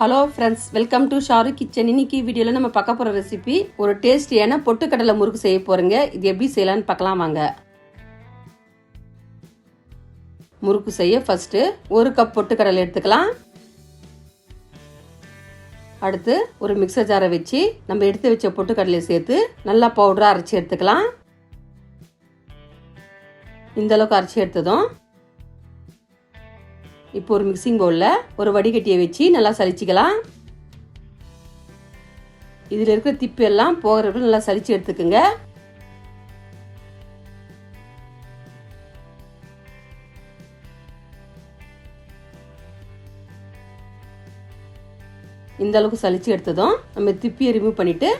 Hello friends welcome to Sharu kitchen இன்னைக்கு வீடியோவில் நம்ம பார்க்க போகிற ரெசிபி ஒரு டேஸ்டியான பொட்டுக்கடலை முறுக்கு செய்ய போகிறோங்க இது எப்படி செய்யலான்னு பார்க்கலாம் வாங்க. முறுக்கு செய்ய ஃபர்ஸ்ட்டு ஒரு கப் பொட்டுக்கடலை எடுத்துக்கலாம். அடுத்து ஒரு மிக்சர் ஜாரை வச்சு நம்ம எடுத்து வச்ச பொட்டுக்கடலையை சேர்த்து நல்லா பவுடராக அரைச்சி எடுத்துக்கலாம். இந்த அளவுக்கு அரைச்சி எடுத்ததும் இப்போ ஒரு மிக்சிங் பவுலில் ஒரு வடிகட்டியை வச்சு நல்லா சலிச்சிக்கலாம். இதில் இருக்கிற திப்பு எல்லாம் போகிறப்ப நல்லா சலிச்சு எடுத்துக்கோங்க. இந்த அளவுக்கு சலிச்சு எடுத்ததும் நம்ம திப்பியை ரிமூவ் பண்ணிட்டு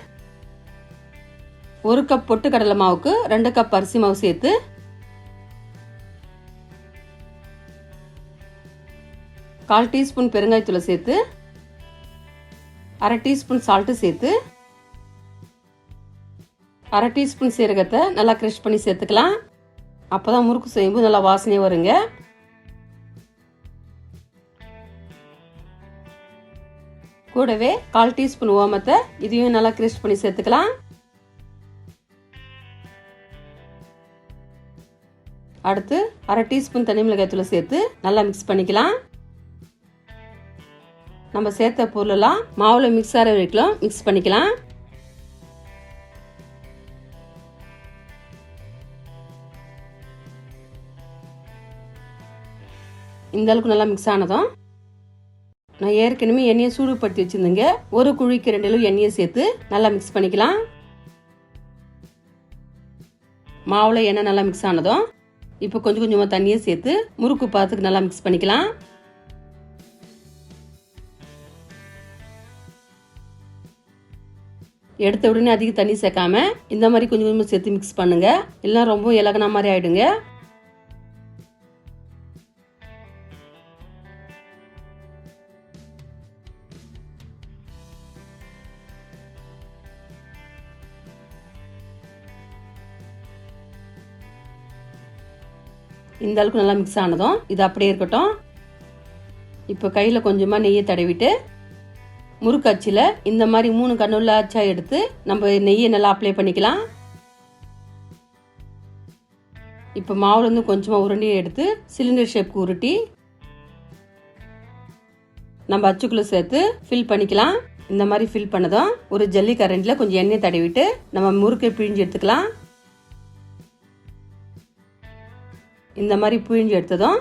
ஒரு கப் பொட்டு கடலை மாவுக்கு ரெண்டு கப் அரிசி மாவு சேர்த்து கால் டீஸ்பூன் பெருங்காயத்தூளை சேர்த்து அரை டீஸ்பூன் சால்ட்டு சேர்த்து அரை டீஸ்பூன் சீரகத்தை நல்லா க்ரஷ் பண்ணி சேர்த்துக்கலாம். அப்போ தான் முறுக்கு செய்யும்போது நல்லா வாசனையாக வருங்க. கூடவே கால் டீஸ்பூன் ஓமத்தை இதையும் நல்லா க்ரஷ் பண்ணி சேர்த்துக்கலாம். அடுத்து அரை டீஸ்பூன் தனி மிளகாய் தூளை சேர்த்து நல்லா மிக்ஸ் பண்ணிக்கலாம். நம்ம சேர்த்த பொருளெல்லாம் மாவில் மிக்ஸ் ஆகிற வரைக்கும் மிக்ஸ் பண்ணிக்கலாம். இந்த அளவுக்கு நல்லா மிக்ஸ் ஆனதும் நான் ஏற்கனவே எண்ணெயை சூடுபடுத்தி வச்சுருந்தேங்க. ஒரு குழிக்கு ரெண்டு அளவு எண்ணெயை சேர்த்து நல்லா மிக்ஸ் பண்ணிக்கலாம். மாவில் எண்ணெய் நல்லா மிக்ஸ் ஆனதும் இப்போ கொஞ்சம் கொஞ்சமாக தண்ணியை சேர்த்து முறுக்கு பாத்துக்கு நல்லா மிக்ஸ் பண்ணிக்கலாம். எடுத்த உடனே அதிக தண்ணி சேர்க்காம இந்த மாதிரி கொஞ்சம் கொஞ்சமாக சேர்த்து மிக்ஸ் பண்ணுங்க. எல்லாம் ரொம்ப இலகன மாதிரி ஆயிடுங்க. இந்த அளவுக்கு நல்லா மிக்ஸ் ஆனதும் இது அப்படியே இருக்கட்டும். இப்போ கையில் கொஞ்சமாக நெய்யை தடவிட்டு முறுக்கு இந்த மாதிரி மூணு கண்ணுள்ள அச்சா எடுத்து நம்ம நெய்யை நல்லா அப்ளை பண்ணிக்கலாம். இப்போ மாவுலேருந்து கொஞ்சமாக உருண்டியை எடுத்து சிலிண்டர் ஷேப்க்கு உருட்டி நம்ம அச்சுக்குள்ளே சேர்த்து ஃபில் பண்ணிக்கலாம். இந்த மாதிரி ஃபில் பண்ணதும் ஒரு ஜல்லி கரண்டில் கொஞ்சம் எண்ணெய் தடவிட்டு நம்ம முறுக்கை பிழிஞ்சு எடுத்துக்கலாம். இந்த மாதிரி பிழிஞ்சு எடுத்ததும்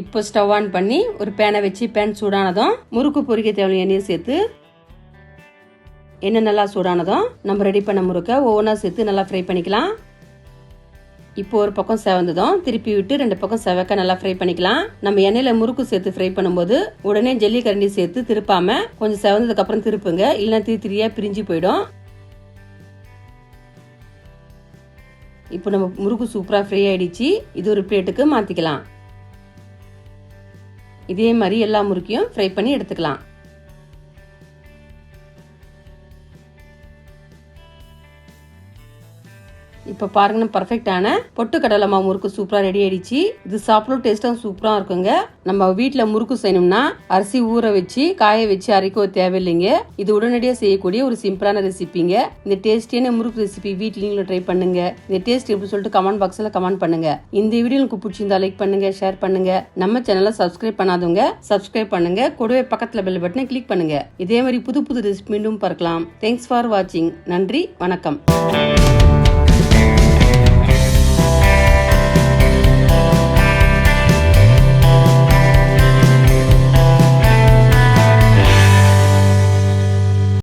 இப்போ ஸ்டவ் ஆன் பண்ணி ஒரு பேனை வச்சு பேன் சூடானதும் முறுக்கு பொரிக்க தேவையான எண்ணெயை சேர்த்து எண்ணெய் நல்லா சூடானதும் நம்ம ரெடி பண்ண முறுக்கை ஒவ்வொன்றா சேர்த்து நல்லா ஃப்ரை பண்ணிக்கலாம். இப்போ ஒரு பக்கம் செவந்ததும் திருப்பி விட்டு ரெண்டு பக்கம் செவக்க நல்லா ஃப்ரை பண்ணிக்கலாம். நம்ம எண்ணெயில முறுக்கு சேர்த்து ஃப்ரை பண்ணும்போது உடனே ஜல்லி கரண்டி சேர்த்து திருப்பாம கொஞ்சம் செவந்ததுக்கு அப்புறம் திருப்புங்க. இல்லைன்னா திரு திரியா பிரிஞ்சு போயிடும். இப்போ நம்ம முறுக்கு சூப்பராக ஃப்ரை ஆயிடுச்சு. இது ஒரு பிளேட்டுக்கு மாற்றிக்கலாம் இதே மாதிரி எல்லா முறுக்கையும் ஃப்ரை பண்ணி எடுத்துக்கலாம். இப்போ பாருங்க பர்ஃபெக்டான பொட்டு கடலை மாவு முறுக்கு சூப்பராக ரெடி ஆயிடுச்சு. இது சாப்பிடும் டேஸ்ட்டும் சூப்பராக இருக்குங்க. நம்ம வீட்டில் முறுக்கு செய்யணும்னா அரிசி ஊற வச்சு காய வச்சு அரைக்க தேவையில்லைங்க. இது உடனடியாக செய்யக்கூடிய ஒரு சிம்பிளான ரெசிபிங்க இந்த டேஸ்டியான முறுக்கு ரெசிபி வீட்டில் ட்ரை பண்ணுங்க. இந்த டேஸ்ட் எப்படி சொல்லிட்டு கமெண்ட் பாக்ஸில் கமெண்ட் பண்ணுங்க. இந்த வீடியோ உங்களுக்கு பிடிச்சிருந்தா லைக் பண்ணுங்க ஷேர் பண்ணுங்க. நம்ம சேனலை சப்ஸ்கிரைப் பண்ணாதவங்க சப்ஸ்கிரைப் பண்ணுங்க. கூடவே பக்கத்தில் பெல் பட்டனை கிளிக் பண்ணுங்க. இதே மாதிரி புது புது ரெசிபி மீண்டும் பார்க்கலாம். தேங்க்ஸ் ஃபார் வாட்சிங் நன்றி வணக்கம்.